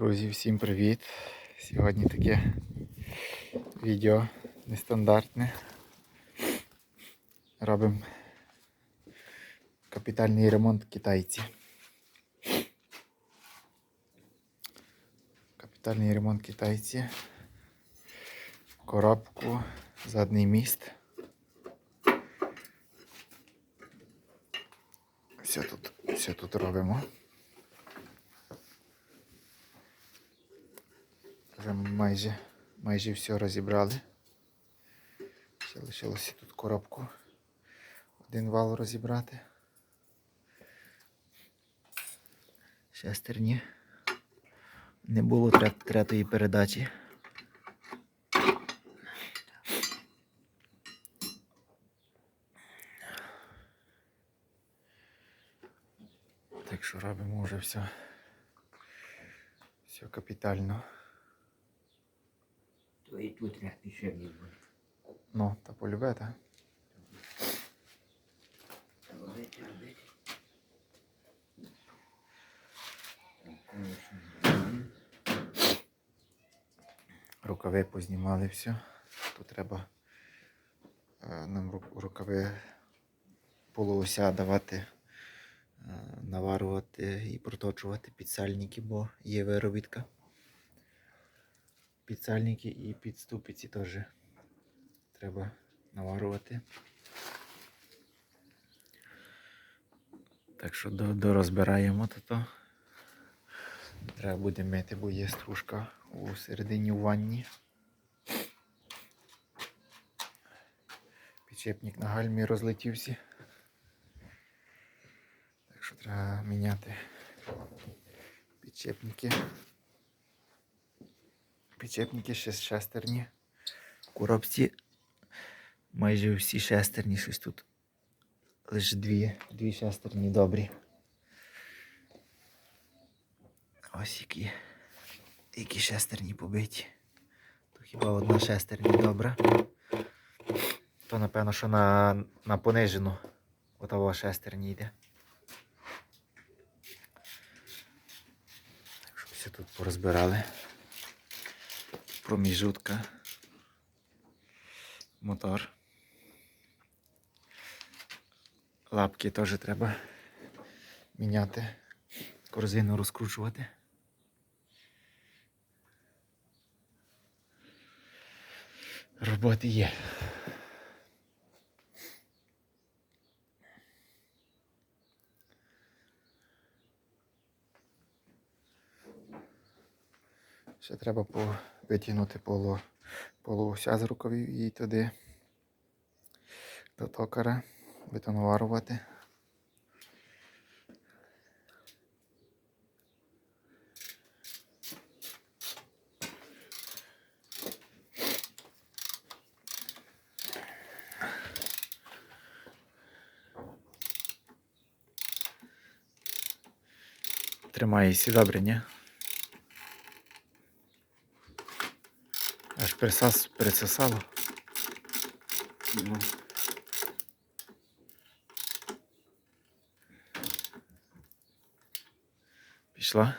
Друзі, всім привіт! Сьогодні таке відео нестандартне. Робимо капітальний ремонт китайці. Капітальний ремонт китайці. Коробку, задній міст. Все тут, все тут робимо. Вже майже, майже все розібрали. Ще лишилося тут коробку. Один вал розібрати. Шестерні. Не було трет- третої передачі. Так що робимо вже все. Все капітально. То і тут треба підшипник буде. Ну, та полюбе, так? Робити, робити. Рукави познімали все. Тут треба е, нам рукави полуося давати, е, наварувати і проточувати підсальники, бо є виробітка. Підсальники і підступиці теж треба наварувати. Так що дорозбираємо то. Треба буде мити, бо є стружка у середині ванні. Підчепник на гальмі розлетівся. Так що треба міняти підчепники. Підчепники ще шестерні. Коробці майже всі шестерні щось тут. Лише дві, дві шестерні добрі. Ось які, які шестерні побиті. То хіба одна шестерня добра. То напевно, що на, на понижену отого шестерні йде. Так що все тут порозбирали. Проміжутка. Мотор. Лапки теж треба міняти. Корзину розкручувати. Роботи є. Ще треба по, витягнути полу, полуося з рукавів і туди до токара, бетонуварувати. Тримаєшся добре, ні? Присас, присосало. Ну, Пішла.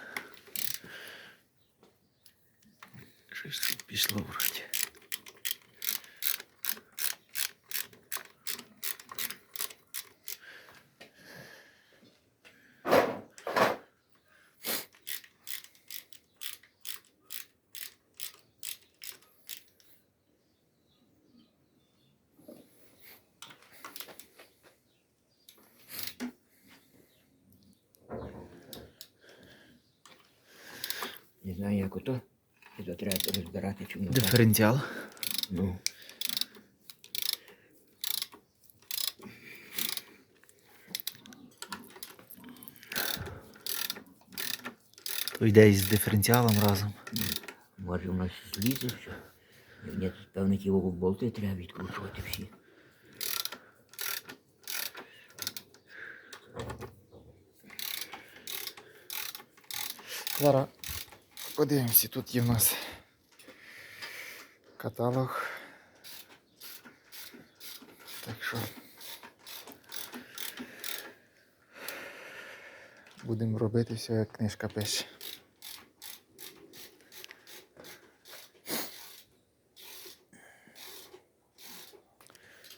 Щось тут пішло вроді. Знаю, як ото. І то треба розбирати чому. Диференціал. Ну, То йде із диференціалом разом. може у нас злізе все. Ні, тут певно ті болти треба відкручувати всі. Зараз Подивимося, тут є в нас каталог. Так що будемо робити все, як книжка пише.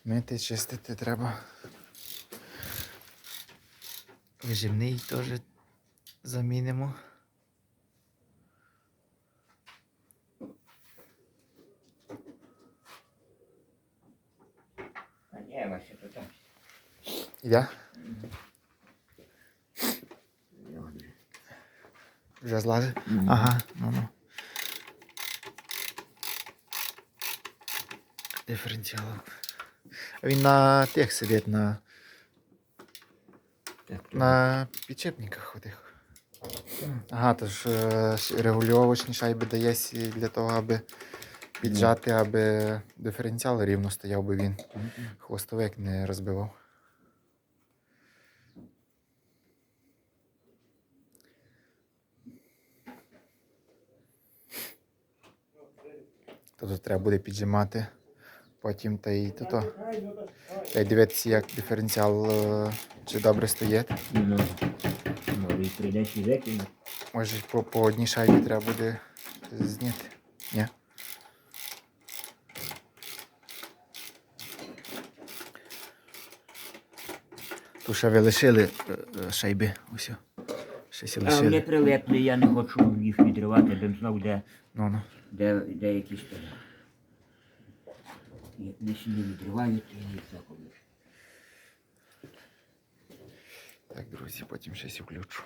Мити, чистити треба. Виживний теж замінимо. Добре. Вже злазив? Ага, ну ну. Диференціал. Він на тих сидить, на, на підчепниках отих. Ага, то ж е, ш- шайби дає для того, аби піджати, аби диференціал рівно стояв, би він хвостовик не розбивав. То тут треба буде піджимати. Потім та й то, то. Та й дивитися, як диференціал е, чи добре стоїть. Ну, може по, по одній шайбі треба буде зняти. Ні? Тут ще ви лишили е, е, шайби. Ось. Ще А вони прилепли, я не хочу їх відривати, бо знов де, Ну, ну. де, де якісь там. Якщо не відривають, то я їх заховую. Так, друзі, потім щось включу.